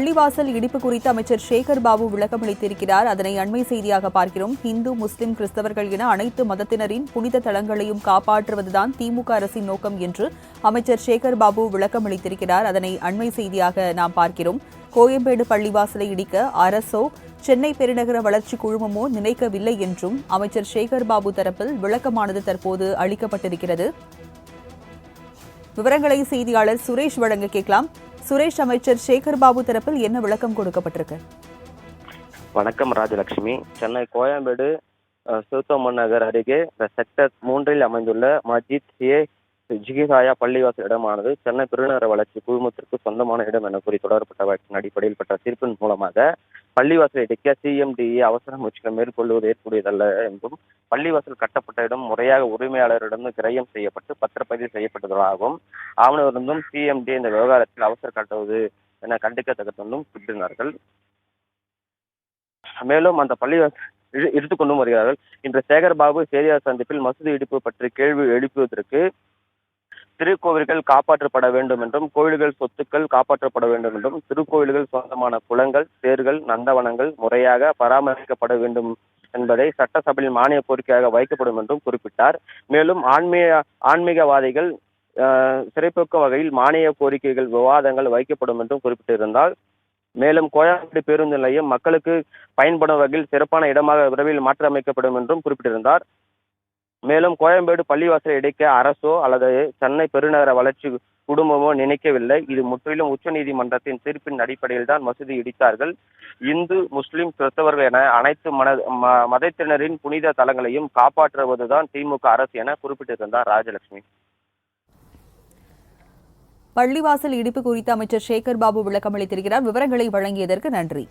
பள்ளிவாசல் இடிப்பு குறித்து அமைச்சர் சேகர் பாபு விளக்கமளித்திருக்கிறார் அதனை அண்மை செய்தியாக பார்க்கிறோம். இந்து முஸ்லிம் கிறிஸ்தவர்கள் என அனைத்து மதத்தினரின் புனித தலங்களையும் காப்பாற்றுவதுதான் திமுக அரசின் நோக்கம் என்று அமைச்சர் சேகர் பாபு விளக்கமளித்திருக்கிறார் அதனை அண்மை செய்தியாக நாம் பார்க்கிறோம். கோயம்பேடு பள்ளிவாசலை இடிக்க அரசோ சென்னை பெருநகர வளர்ச்சி குழுமமோ நினைக்கவில்லை என்றும் அமைச்சர் சேகர் பாபு தரப்பில் விளக்கமானது தற்போது அளிக்கப்பட்டிருக்கிறது. விவரங்களை செய்தியாளர் சுரேஷ் வழங்க கேட்கலாம். சுரேஷ் அமைச்சர் சேகர் பாபு தரப்பில் என்ன விளக்கம் கொடுக்கப்பட்டிருக்கு? வணக்கம் ராஜலட்சுமி. சென்னை கோயம்பேடு அஹ், நகர் அருகே இந்த செக்டர் மூன்றில் அமைந்துள்ள மஜித் ஏ. ஜிகிசாயா பள்ளிவாசல் இடமானது சென்னை பெருநகர வளர்ச்சி குழுமத்திற்கு சொந்தமான இடம் என கூறி தொடரப்பட்ட வழக்கின் அடிப்படையில் பெற்ற தீர்ப்பின் மூலமாக பள்ளிவாசலை இடிக்க சிஎம்டிஏ அவசர முயற்சிகள் மேற்கொள்வது ஏற்புடையதல்ல என்றும் பள்ளிவாசல் கட்டப்பட்ட இடம் முறையாக உரிமையாளரிடம் கிரயம் செய்யப்பட்டு பத்திரப்பதிவு செய்யப்பட்டதாகவும் ஆவணவிருந்தும் சிஎம்டி இந்த விவகாரத்தில் அவசர கட்டுவது என கண்டிக்கத்தக்கது என்றும் குறிப்பிட்டார்கள் மேலும் அந்த பள்ளிவாசல் இழுத்து கொண்டும் வருகிறார்கள். இன்று சேகர்பாபு செய்தியாளர் சந்திப்பில் மசூதி இடிப்பு பற்றி கேள்வி எழுப்புவதற்கு திருக்கோவில்கள் காப்பாற்றப்பட வேண்டும் என்றும் கோயில்கள் சொத்துக்கள் காப்பாற்றப்பட வேண்டும் என்றும் திருக்கோயில்கள் சொந்தமான குளங்கள் தேர்கள் நந்தவனங்கள் முறையாக பராமரிக்கப்பட வேண்டும் என்பதை சட்டசபையில் மானிய கோரிக்கையாக வைக்கப்படும் என்றும் குறிப்பிட்டார். மேலும் ஆன்மீக ஆன்மீகவாதிகள் சிறைப்போக்கும் வகையில் மானிய கோரிக்கைகள் விவாதங்கள் வைக்கப்படும் என்றும் குறிப்பிட்டிருந்தால் மேலும் கோயம்பேடு பேருந்து நிலையம் மக்களுக்கு பயன்படும் வகையில் சிறப்பான இடமாக விரைவில் மாற்றியமைக்கப்படும் என்றும் குறிப்பிட்டிருந்தார். மேலும் கோயம்பேடு பள்ளிவாசலை இடைக்க அரசோ அல்லது சென்னை பெருநகர வளர்ச்சி குடும்பமோ நினைக்கவில்லை. இது முற்றிலும் உச்சநீதிமன்றத்தின் தீர்ப்பின் அடிப்படையில் தான் மசூதி இடித்தார்கள். இந்து முஸ்லிம் கிறிஸ்தவர்கள் என அனைத்து மன ம- மதத்தினரின் புனித தலங்களையும் காப்பாற்றுவதுதான் திமுக அரசு என குறிப்பிட்டிருந்தார் ராஜலட்சுமி. பள்ளிவாசல் இடிப்பு குறித்து அமைச்சர் சேகர் பாபு விளக்கமளித்திருக்கிறார். விவரங்களை வழங்கியதற்கு நன்றி.